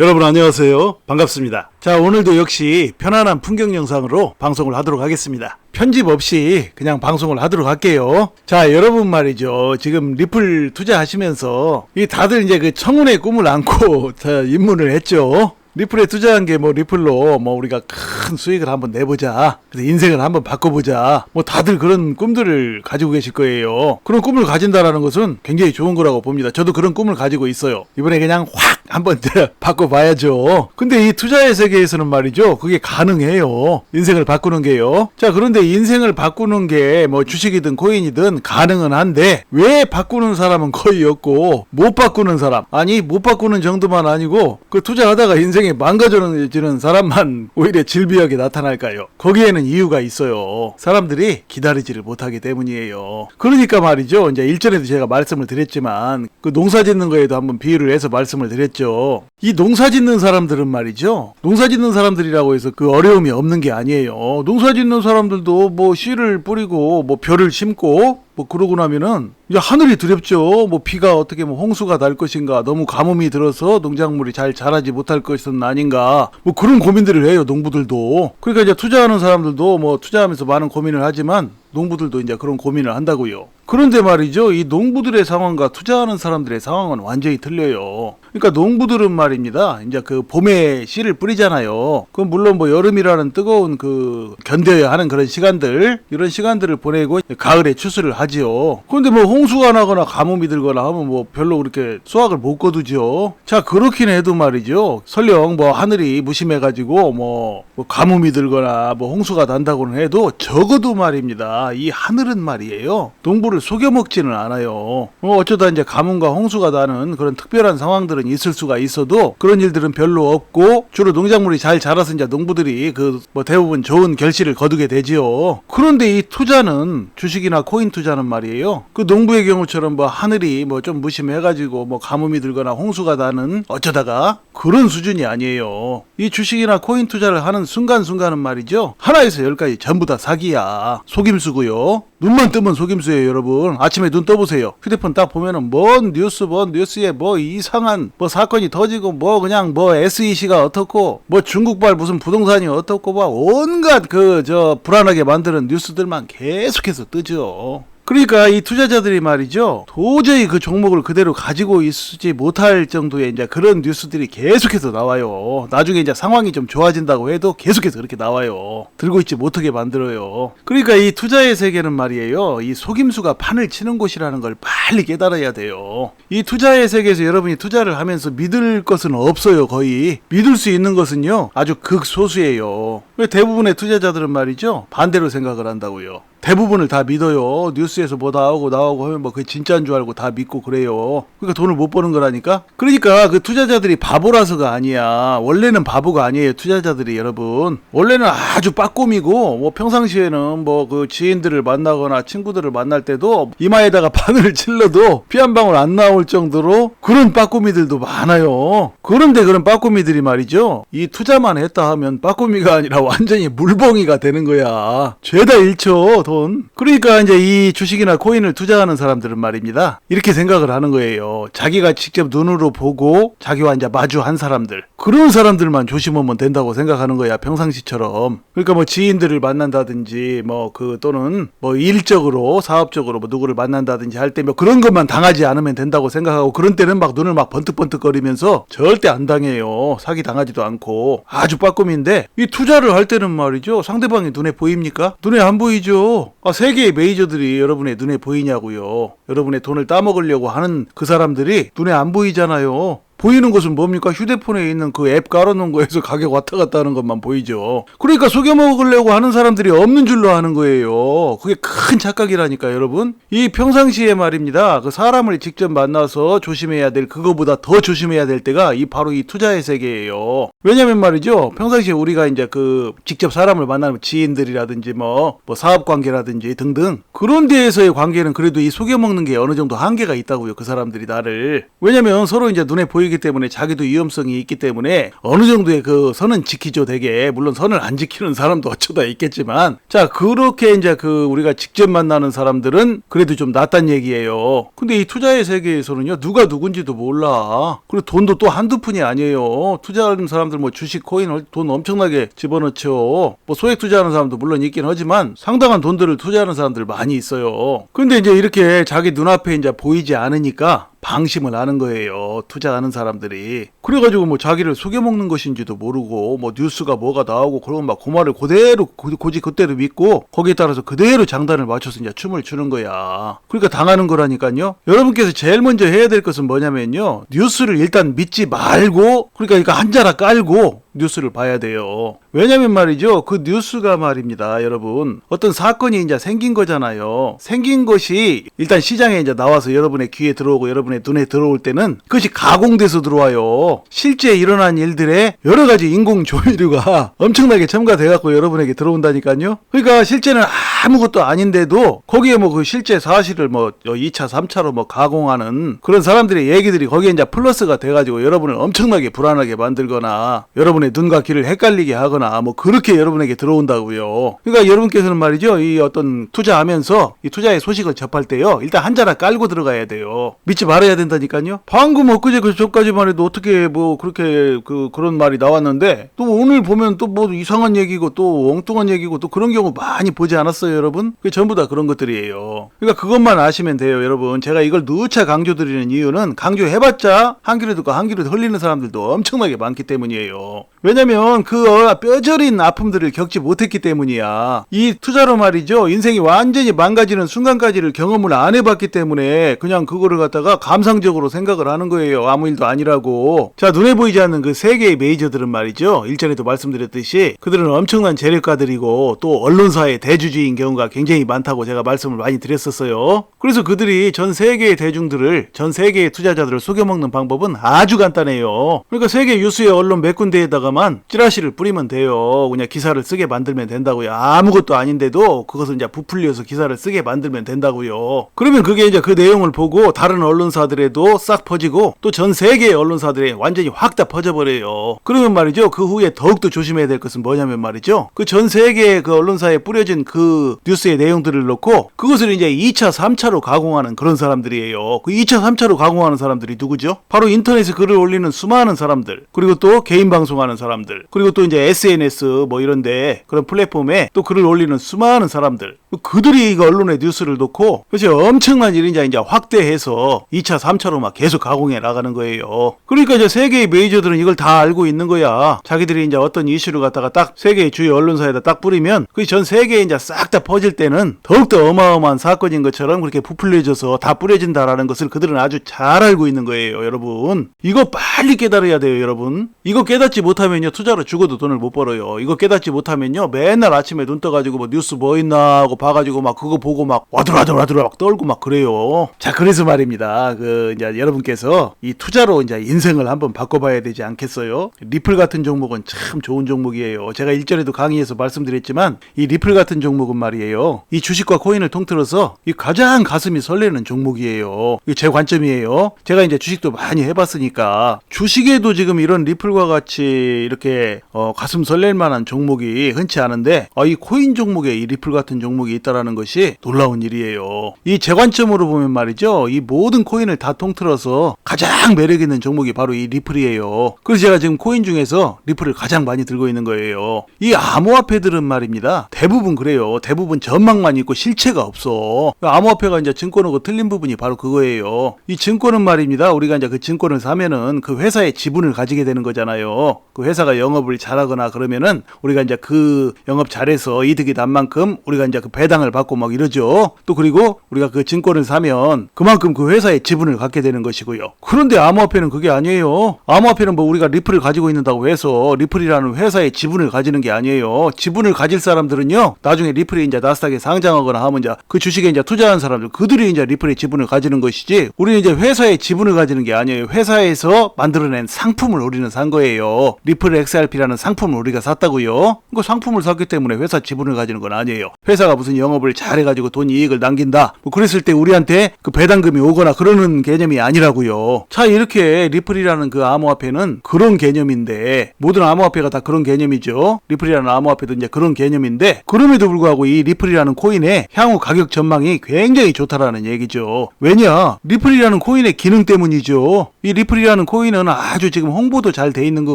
여러분 안녕하세요. 반갑습니다. 자, 오늘도 역시 편안한 풍경 영상으로 방송을 하도록 하겠습니다. 편집 없이 그냥 방송을 하도록 할게요. 자, 여러분 말이죠. 지금 리플 투자하시면서 이 다들 이제 그 청운의 꿈을 안고 다 입문을 했죠. 리플에 투자한 게 뭐 리플로 뭐 우리가 큰 수익을 한번 내보자. 그래서 인생을 한번 바꿔보자. 뭐 다들 그런 꿈들을 가지고 계실 거예요. 그런 꿈을 가진다라는 것은 굉장히 좋은 거라고 봅니다. 저도 그런 꿈을 가지고 있어요. 이번에 그냥 확 한번 바꿔봐야죠. 근데 이 투자의 세계에서는 말이죠. 그게 가능해요. 인생을 바꾸는 게요. 자, 그런데 인생을 바꾸는 게 뭐 주식이든 코인이든 가능은 한데 왜 바꾸는 사람은 거의 없고 못 바꾸는 사람 아니 못 바꾸는 정도만 아니고 그 투자하다가 인생이 망가져지는 사람만 오히려 질비하게 나타날까요? 거기에는 이유가 있어요. 사람들이 기다리지를 못하기 때문이에요. 그러니까 말이죠. 이제 일전에도 제가 말씀을 드렸지만 그 농사 짓는 거에도 한번 비유를 해서 말씀을 드렸죠. 이 농사 짓는 사람들은 말이죠. 농사 짓는 사람들이라고 해서 그 어려움이 없는 게 아니에요. 농사 짓는 사람들도 뭐 씨를 뿌리고 뭐 벼를 심고 뭐 그러고 나면은 이제 하늘이 두렵죠. 뭐 비가 어떻게 뭐 홍수가 날 것인가, 너무 가뭄이 들어서 농작물이 잘 자라지 못할 것은 아닌가, 뭐 그런 고민들을 해요. 농부들도. 그러니까 이제 투자하는 사람들도 뭐 투자하면서 많은 고민을 하지만 농부들도 이제 그런 고민을 한다고요. 그런데 말이죠. 이 농부들의 상황과 투자하는 사람들의 상황은 완전히 틀려요. 그러니까 농부들은 말입니다. 이제 그 봄에 씨를 뿌리잖아요. 그건 물론 뭐 여름이라는 뜨거운 그 견뎌야 하는 그런 시간들, 이런 시간들을 보내고 가을에 추수를 하지요. 그런데 뭐 홍수가 나거나 가뭄이 들거나 하면 뭐 별로 그렇게 수확을 못 거두죠. 자, 그렇긴 해도 말이죠. 설령 뭐 하늘이 무심해가지고 뭐, 뭐 가뭄이 들거나 뭐 홍수가 난다고는 해도 적어도 말입니다. 이 하늘은 말이에요. 농부를 속여 먹지는 않아요. 뭐 어쩌다 이제 가뭄과 홍수가 나는 그런 특별한 상황들은 있을 수가 있어도 그런 일들은 별로 없고 주로 농작물이 잘 자라서 이제 농부들이 그 뭐 대부분 좋은 결실을 거두게 되지요. 그런데 이 투자는 주식이나 코인 투자는 말이에요. 그 농부의 경우처럼 뭐 하늘이 뭐 좀 무심해가지고 뭐 가뭄이 들거나 홍수가 나는 어쩌다가 그런 수준이 아니에요. 이 주식이나 코인 투자를 하는 순간순간은 말이죠. 하나에서 열까지 전부 다 사기야. 속임수고요. 눈만 뜨면 속임수예요, 여러분. 아침에 눈 떠보세요. 휴대폰 딱 보면은 뭔 뉴스, 뭔 뉴스에 뭐 이상한 뭐 사건이 터지고 뭐 그냥 뭐 SEC가 어떻고 뭐 중국발 무슨 부동산이 어떻고 막 온갖 그 저 불안하게 만드는 뉴스들만 계속해서 뜨죠. 그러니까 이 투자자들이 말이죠. 도저히 그 종목을 그대로 가지고 있지 못할 정도의 이제 그런 뉴스들이 계속해서 나와요. 나중에 이제 상황이 좀 좋아진다고 해도 계속해서 그렇게 나와요. 들고 있지 못하게 만들어요. 그러니까 이 투자의 세계는 말이에요. 이 속임수가 판을 치는 곳이라는 걸 빨리 깨달아야 돼요. 이 투자의 세계에서 여러분이 투자를 하면서 믿을 것은 없어요, 거의. 믿을 수 있는 것은요, 아주 극소수예요. 왜 대부분의 투자자들은 말이죠, 반대로 생각을 한다고요. 대부분을 다 믿어요. 뉴스 에서 뭐 나오고 나오고 하면 뭐 그게 진짜인 줄 알고 다 믿고 그래요. 그러니까 돈을 못 버는 거라니까. 그러니까 그 투자자들이 바보라서가 아니야. 원래는 바보가 아니에요. 투자자들이 여러분. 원래는 아주 빠꼼이고 뭐 평상시에는 뭐 그 지인들을 만나거나 친구들을 만날 때도 이마에다가 바늘을 찔러도 피 한 방울 안 나올 정도로 그런 빠꼼이들도 많아요. 그런데 그런 빠꼼이들이 말이죠. 이 투자만 했다 하면 빠꼼이가 아니라 완전히 물봉이가 되는 거야. 죄다 잃죠. 돈. 그러니까 이제 이 주식 이나 코인을 투자하는 사람들은 말입니다. 이렇게 생각을 하는 거예요. 자기가 직접 눈으로 보고 자기와 이제 마주한 사람들. 그런 사람들만 조심하면 된다고 생각하는 거야. 평상시처럼. 그러니까 뭐 지인들을 만난다든지 뭐 그 또는 뭐 일적으로 사업적으로 뭐 누구를 만난다든지 할 때 뭐 그런 것만 당하지 않으면 된다고 생각하고 그런 때는 막 눈을 막 번뜩번뜩거리면서 절대 안 당해요. 사기 당하지도 않고 아주 빠꿈인데 이 투자를 할 때는 말이죠. 상대방이 눈에 보입니까? 눈에 안 보이죠. 아, 세계의 메이저들이 여러분 의 눈에 보이냐고요. 여러분의 돈을 따먹으려고 하는 그 사람들이 눈에 안 보이잖아요. 보이는 것은 뭡니까? 휴대폰에 있는 그 앱 깔아놓은 거에서 가격 왔다 갔다 하는 것만 보이죠. 그러니까 속여 먹으려고 하는 사람들이 없는 줄로 하는 거예요. 그게 큰 착각이라니까, 여러분. 이 평상시에 말입니다. 그 사람을 직접 만나서 조심해야 될, 그거보다 더 조심해야 될 때가 이 바로 이 투자의 세계예요. 왜냐면 말이죠. 평상시에 우리가 이제 그 직접 사람을 만나는 지인들이라든지 뭐, 뭐 사업 관계라든지 등등. 그런 데에서의 관계는 그래도 이 속여 먹는 게 어느 정도 한계가 있다고요. 그 사람들이 나를. 왜냐면 서로 이제 눈에 보이 보이기 때문에 자기도 위험성이 있기 때문에 어느 정도의 그 선은 지키죠 되게 물론 선을 안 지키는 사람도 어쩌다 있겠지만. 자 그렇게 이제 그 우리가 직접 만나는 사람들은 그래도 좀 낫단 얘기예요. 근데 이 투자의 세계에서는요 누가 누군지도 몰라. 그리고 돈도 또 한두 푼이 아니에요. 투자하는 사람들 뭐 주식 코인 돈 엄청나게 집어넣죠. 뭐 소액 투자하는 사람도 물론 있긴 하지만 상당한 돈들을 투자하는 사람들 많이 있어요. 근데 이제 이렇게 자기 눈앞에 이제 보이지 않으니까 방심을 하는 거예요. 투자하는 사람들이. 그래가지고 뭐 자기를 속여먹는 것인지도 모르고 뭐 뉴스가 뭐가 나오고 그러면 막그 말을 그대로 고- 고지 그대로 믿고 거기에 따라서 그대로 장단을 맞춰서 이제 춤을 추는 거야. 그러니까 당하는 거라니까요. 여러분께서 제일 먼저 해야 될 것은 뭐냐면요. 뉴스를 일단 믿지 말고 그러니까 이거 한자라 깔고 뉴스를 봐야 돼요. 왜냐면 말이죠. 그 뉴스가 말입니다, 여러분. 어떤 사건이 이제 생긴 거잖아요. 생긴 것이 일단 시장에 이제 나와서 여러분의 귀에 들어오고 여러분의 눈에 들어올 때는 그것이 가공돼서 들어와요. 실제 일어난 일들에 여러 가지 인공 조미료가 엄청나게 첨가돼 갖고 여러분에게 들어온다니까요. 그러니까 실제는 아무것도 아닌데도 거기에 뭐 그 실제 사실을 뭐 2차, 3차로 뭐 가공하는 그런 사람들의 얘기들이 거기에 이제 플러스가 돼 가지고 여러분을 엄청나게 불안하게 만들거나 여러분의 눈과 귀를 헷갈리게 하거나 뭐 그렇게 여러분에게 들어온다고요. 그러니까 여러분께서는 말이죠. 이 어떤 투자하면서 이 투자의 소식을 접할 때요. 일단 한자나 깔고 들어가야 돼요. 믿지 말아야 된다니까요. 방금 엊그제 그 전까지만 해도 어떻게 뭐 그렇게 그 그런 말이 나왔는데 또 오늘 보면 또 뭐 이상한 얘기고 또 엉뚱한 얘기고 또 그런 경우 많이 보지 않았어요, 여러분? 그게 전부 다 그런 것들이에요. 그러니까 그것만 아시면 돼요, 여러분. 제가 이걸 누차 강조드리는 이유는 강조해봤자 한 귀로 듣고 한 귀로 흘리는 사람들도 엄청나게 많기 때문이에요. 왜냐면 그 뼈저린 아픔들을 겪지 못했기 때문이야. 이 투자로 말이죠. 인생이 완전히 망가지는 순간까지를 경험을 안 해봤기 때문에 그냥 그거를 갖다가 감상적으로 생각을 하는 거예요. 아무 일도 아니라고. 자, 눈에 보이지 않는 그 세계의 메이저들은 말이죠. 일전에도 말씀드렸듯이 그들은 엄청난 재력가들이고 또 언론사의 대주주인 경우가 굉장히 많다고 제가 말씀을 많이 드렸었어요. 그래서 그들이 전 세계의 대중들을, 전 세계의 투자자들을 속여먹는 방법은 아주 간단해요. 그러니까 세계 유수의 언론 몇 군데에다가 만 찌라시를 뿌리면 돼요. 그냥 기사를 쓰게 만들면 된다고요. 아무것도 아닌데도 그것을 이제 부풀려서 기사를 쓰게 만들면 된다고요. 그러면 그게 이제 그 내용을 보고 다른 언론사들에도 싹 퍼지고 또 전 세계의 언론사들에 완전히 확 다 퍼져버려요. 그러면 말이죠. 그 후에 더욱더 조심해야 될 것은 뭐냐면 말이죠. 그 전 세계의 그 언론사에 뿌려진 그 뉴스의 내용들을 놓고 그것을 이제 2차, 3차로 가공하는 그런 사람들이에요. 그 2차, 3차로 가공하는 사람들이 누구죠? 바로 인터넷에 글을 올리는 수많은 사람들. 그리고 또 개인 방송하는 사람들. 그리고 또 이제 SNS 뭐 이런데 그런 플랫폼에 또 글을 올리는 수많은 사람들. 그들이 이거 언론의 뉴스를 놓고 그래서 엄청난 일이 이제 확대해서 2차, 3차로 막 계속 가공해 나가는 거예요. 그러니까 이제 세계의 메이저들은 이걸 다 알고 있는 거야. 자기들이 이제 어떤 이슈를 갖다가 딱 세계의 주요 언론사에다 딱 뿌리면 그전 세계에 이제 싹 다 퍼질 때는 더욱더 어마어마한 사건인 것처럼 그렇게 부풀려져서 다 뿌려진다라는 것을 그들은 아주 잘 알고 있는 거예요, 여러분. 이거 빨리 깨달아야 돼요, 여러분. 이거 깨닫지 못하면 요, 투자로 죽어도 돈을 못 벌어요. 이거 깨닫지 못하면요, 맨날 아침에 눈 떠가지고 뭐 뉴스 뭐 있나 하고 봐가지고 막 그거 보고 막 와들와들와들 막 떨고 막 그래요. 자, 그래서 말입니다. 그 이제 여러분께서 이 투자로 이제 인생을 한번 바꿔봐야 되지 않겠어요? 리플 같은 종목은 참 좋은 종목이에요. 제가 일전에도 강의에서 말씀드렸지만 이 리플 같은 종목은 말이에요. 이 주식과 코인을 통틀어서 이 가장 가슴이 설레는 종목이에요. 이게 제 관점이에요. 제가 이제 주식도 많이 해봤으니까 주식에도 지금 이런 리플과 같이 이렇게 어, 가슴 설렐 만한 종목이 흔치 않은데 아, 이 코인 종목에 이 리플 같은 종목이 있다라는 것이 놀라운 일이에요. 이제 관점으로 보면 말이죠. 이 모든 코인을 다 통틀어서 가장 매력 있는 종목이 바로 이 리플이에요. 그래서 제가 지금 코인 중에서 리플을 가장 많이 들고 있는 거예요. 이 암호화폐들은 말입니다. 대부분 그래요. 대부분 전망만 있고 실체가 없어. 암호화폐가 이제 증권하고 틀린 부분이 바로 그거예요. 이 증권은 말입니다. 우리가 이제 그 증권을 사면은 그 회사의 지분을 가지게 되는 거잖아요. 그 회사가 영업을 잘하거나 그러면은 우리가 이제 그 영업 잘해서 이득이 난 만큼 우리가 이제 그 배당을 받고 막 이러죠. 또 그리고 우리가 그 증권을 사면 그만큼 그 회사의 지분을 갖게 되는 것이고요. 그런데 암호화폐는 그게 아니에요. 암호화폐는 뭐 우리가 리플을 가지고 있는다고 해서 리플이라는 회사의 지분을 가지는 게 아니에요. 지분을 가질 사람들은요. 나중에 리플이 이제 나스닥에 상장하거나 하면 이제 그 주식에 이제 투자한 사람들 그들이 이제 리플의 지분을 가지는 것이지 우리는 이제 회사의 지분을 가지는 게 아니에요. 회사에서 만들어낸 상품을 우리는 산 거예요. 리플 XRP라는 상품을 우리가 샀다고요. 그 상품을 샀기 때문에 회사 지분을 가지는 건 아니에요. 회사가 무슨 영업을 잘해가지고 돈 이익을 남긴다. 뭐 그랬을 때 우리한테 그 배당금이 오거나 그러는 개념이 아니라고요. 자 이렇게 리플이라는 그 암호화폐는 그런 개념인데 모든 암호화폐가 다 그런 개념이죠. 리플이라는 암호화폐도 이제 그런 개념인데 그럼에도 불구하고 이 리플이라는 코인의 향후 가격 전망이 굉장히 좋다라는 얘기죠. 왜냐 리플이라는 코인의 기능 때문이죠. 이 리플이라는 코인은 아주 지금 홍보도 잘 돼 있는 것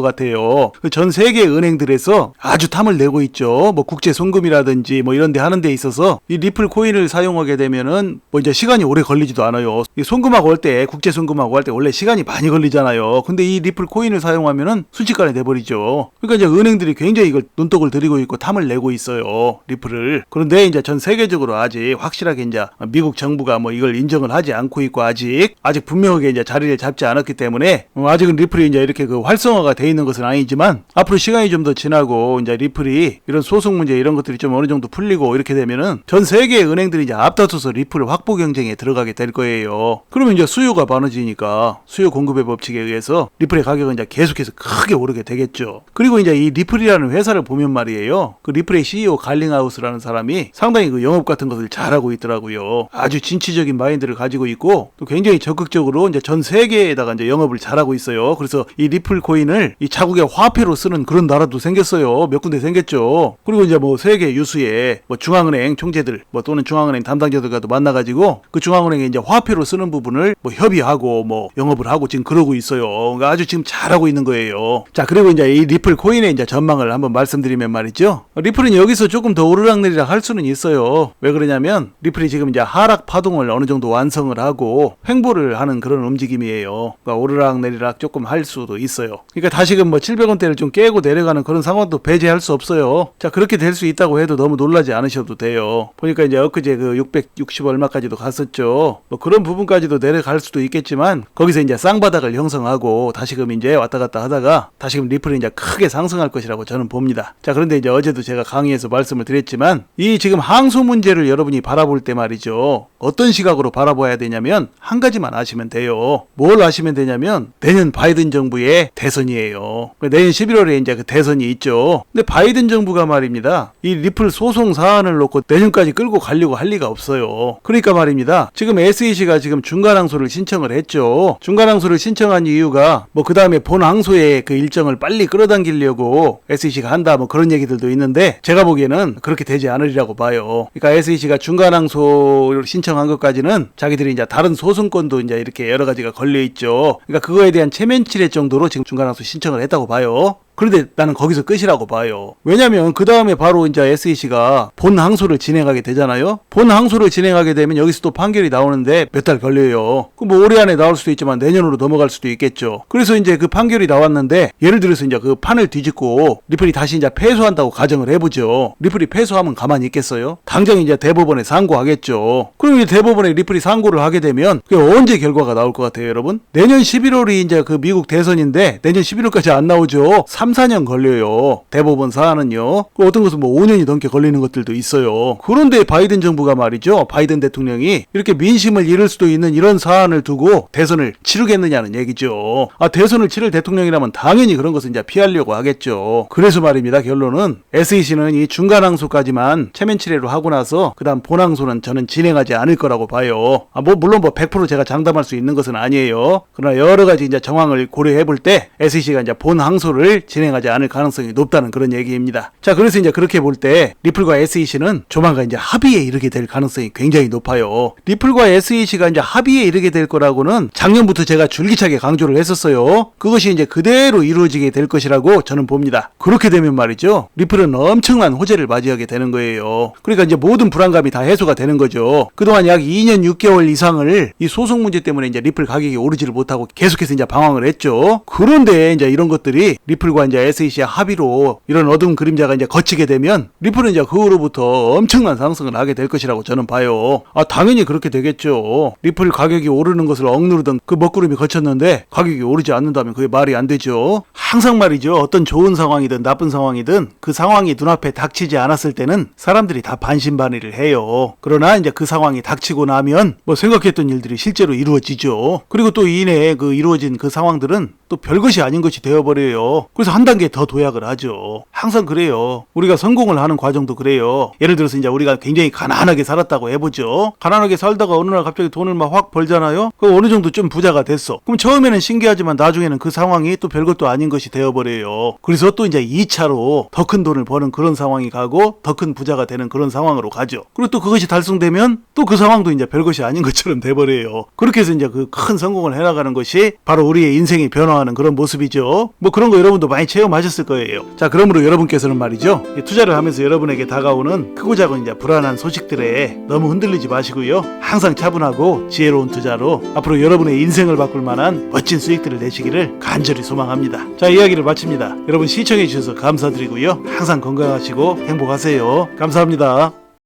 같아요. 그전 세계 은행들에서 아주 탐을 내고 있죠. 뭐 국제 송금이라든지 뭐 이런 데 하는 데 있어서 이 리플 코인을 사용하게 되면은 뭐 이제 시간이 오래 걸리지도 않아요. 이 송금하고 할 때 국제 송금하고 할 때 원래 시간이 많이 걸리잖아요. 근데 이 리플 코인을 사용하면은 순식간에 돼 버리죠. 그러니까 이제 은행들이 굉장히 이걸 눈독을 들이고 있고 탐을 내고 있어요. 리플을. 그런데 이제 전 세계적으로 아직 확실하게 이제 미국 정부가 뭐 이걸 인정을 하지 않고 있고 아직 아직 분명하게 이제 자리를 잡지 않았기 때문에 어, 아직은 리플이 이제 이렇게 그 활성화가 돼 있는 것은 아니 지만 앞으로 시간이 좀 더 지나고 이제 리플이 이런 소송 문제 이런 것들이 좀 어느 정도 풀리고 이렇게 되면은 전 세계 은행들이 이제 앞다퉈서 리플 확보 경쟁에 들어가게 될 거예요. 그러면 이제 수요가 많아지니까 수요 공급의 법칙에 의해서 리플의 가격은 이제 계속해서 크게 오르게 되겠죠. 그리고 이제 이 리플이라는 회사를 보면 말이에요. 그 리플의 CEO 갈링하우스라는 사람이 상당히 그 영업 같은 것을 잘하고 있더라고요. 아주 진취적인 마인드를 가지고 있고 또 굉장히 적극적으로 이제 전 세계에다가 이제 영업을 잘하고 있어요. 그래서 이 리플 코인을 이 자국의 화폐로 쓰는 그런 나라도 생겼어요. 몇 군데 생겼죠. 그리고 이제 뭐 세계 유수의 뭐 중앙은행 총재들 뭐 또는 중앙은행 담당자들과도 만나가지고 그 중앙은행에 이제 화폐로 쓰는 부분을 뭐 협의하고 뭐 영업을 하고 지금 그러고 있어요. 그러니까 아주 지금 잘하고 있는 거예요. 자 그리고 이제 이 리플 코인의 이제 전망을 한번 말씀드리면 말이죠. 리플은 여기서 조금 더 오르락내리락 할 수는 있어요. 왜 그러냐면 리플이 지금 이제 하락 파동을 어느 정도 완성을 하고 횡보를 하는 그런 움직임이에요. 그러니까 오르락내리락 조금 할 수도 있어요. 그러니까 다시금 뭐 700원대를 좀 깨고 내려가는 그런 상황도 배제할 수 없어요. 자 그렇게 될 수 있다고 해도 너무 놀라지 않으셔도 돼요. 보니까 이제 엊그제 그 660 얼마까지도 갔었죠. 뭐 그런 부분까지도 내려갈 수도 있겠지만 거기서 이제 쌍바닥을 형성하고 다시금 이제 왔다 갔다 하다가 다시금 리플이 이제 크게 상승할 것이라고 저는 봅니다. 자 그런데 이제 어제도 제가 강의에서 말씀을 드렸지만 이 지금 항소 문제를 여러분이 바라볼 때 말이죠. 어떤 시각으로 바라봐야 되냐면 한 가지만 아시면 돼요. 뭘 아시면 되냐면 내년 바이든 정부의 대선이에요. 내년 11월에 이제 그 대선이 있죠. 근데 바이든 정부가 말입니다. 이 리플 소송 사안을 놓고 내년까지 끌고 가려고 할 리가 없어요. 그러니까 말입니다. 지금 SEC가 지금 중간 항소를 신청을 했죠. 중간 항소를 신청한 이유가 뭐 그 다음에 본 항소의 그 일정을 빨리 끌어당기려고 SEC가 한다 뭐 그런 얘기들도 있는데 제가 보기에는 그렇게 되지 않으리라고 봐요. 그러니까 SEC가 중간 항소를 신청한 것까지는 자기들이 이제 다른 소송권도 이제 이렇게 여러 가지가 걸려 있죠. 그러니까 그거에 대한 체면 칠해 정도로 지금 중간 항소 신청을 했다고 봐요. 와요. 그런데 나는 거기서 끝이라고 봐요. 왜냐면 그 다음에 바로 이제 SEC가 본 항소를 진행하게 되잖아요. 본 항소를 진행하게 되면 여기서 또 판결이 나오는데 몇 달 걸려요. 그뭐 올해 안에 나올 수도 있지만 내년으로 넘어갈 수도 있겠죠. 그래서 이제 그 판결이 나왔는데 예를 들어서 이제 그 판을 뒤집고 리플이 다시 이제 패소한다고 가정을 해보죠. 리플이 패소하면 가만히 있겠어요? 당장 이제 대법원에 상고하겠죠. 그럼 이제 대법원에 리플이 상고를 하게 되면 그게 언제 결과가 나올 것 같아요, 여러분? 내년 11월이 이제 그 미국 대선인데 내년 11월까지 안 나오죠. 3, 4년 걸려요. 대법원 사안은요. 그 어떤 것은 뭐 5년이 넘게 걸리는 것들도 있어요. 그런데 바이든 정부가 말이죠. 바이든 대통령이 이렇게 민심을 잃을 수도 있는 이런 사안을 두고 대선을 치르겠느냐는 얘기죠. 아, 대선을 치를 대통령이라면 당연히 그런 것은 이제 피하려고 하겠죠. 그래서 말입니다. 결론은 SEC는 이 중간 항소까지만 체면 치레로 하고 나서 그다음 본 항소는 저는 진행하지 않을 거라고 봐요. 아, 뭐 물론 뭐 100% 제가 장담할 수 있는 것은 아니에요. 그러나 여러 가지 이제 정황을 고려해 볼 때 SEC가 이제 본 항소를 진행하지 않을 가능성이 높다는 그런 얘기입니다. 자, 그래서 이제 그렇게 볼 때 리플과 SEC는 조만간 이제 합의에 이르게 될 가능성이 굉장히 높아요. 리플과 SEC가 이제 합의에 이르게 될 거라고는 작년부터 제가 줄기차게 강조를 했었어요. 그것이 이제 그대로 이루어지게 될 것이라고 저는 봅니다. 그렇게 되면 말이죠. 리플은 엄청난 호재를 맞이하게 되는 거예요. 그러니까 이제 모든 불안감이 다 해소가 되는 거죠. 그동안 약 2년 6개월 이상을 이 소송 문제 때문에 이제 리플 가격이 오르지를 못하고 계속해서 이제 방황을 했죠. 그런데 이제 이런 것들이 리플과 이제 SEC의 합의로 이런 어두운 그림자가 이제 거치게 되면 리플은 이제 그 후로부터 엄청난 상승을 하게 될 것이라고 저는 봐요. 아 당연히 그렇게 되겠죠. 리플 가격이 오르는 것을 억누르던 그 먹구름이 거쳤는데 가격이 오르지 않는다면 그게 말이 안 되죠. 항상 말이죠. 어떤 좋은 상황이든 나쁜 상황이든 그 상황이 눈앞에 닥치지 않았을 때는 사람들이 다 반신반의를 해요. 그러나 이제 그 상황이 닥치고 나면 뭐 생각했던 일들이 실제로 이루어지죠. 그리고 또 이내에 그 이루어진 그 상황들은 또또 별것이 아닌 것이 되어버려요. 그래서 한 단계 더 도약을 하죠. 항상 그래요. 우리가 성공을 하는 과정도 그래요. 예를 들어서 이제 우리가 굉장히 가난하게 살았다고 해보죠. 가난하게 살다가 어느 날 갑자기 돈을 막 확 벌잖아요. 그 어느 정도 좀 부자가 됐어. 그럼 처음에는 신기하지만 나중에는 그 상황이 또 별것도 아닌 것이 되어버려요. 그래서 또 이제 2차로 더 큰 돈을 버는 그런 상황이 가고 더 큰 부자가 되는 그런 상황으로 가죠. 그리고 또 그것이 달성되면 또 그 상황도 이제 별것이 아닌 것처럼 돼버려요. 그렇게 해서 이제 그 큰 성공을 해나가는 것이 바로 우리의 인생이 변화하는 그런 모습이죠. 뭐 그런 거 여러분도 많이 체험하셨을 거예요. 자, 그러므로 여러분께서는 말이죠. 이 투자를 하면서 여러분에게 다가오는 크고 작은 이제 불안한 소식들에 너무 흔들리지 마시고요. 항상 차분하고 지혜로운 투자로 앞으로 여러분의 인생을 바꿀 만한 멋진 수익들을 내시기를 간절히 소망합니다. 자, 이야기를 마칩니다. 여러분 시청해 주셔서 감사드리고요. 항상 건강하시고 행복하세요. 감사합니다.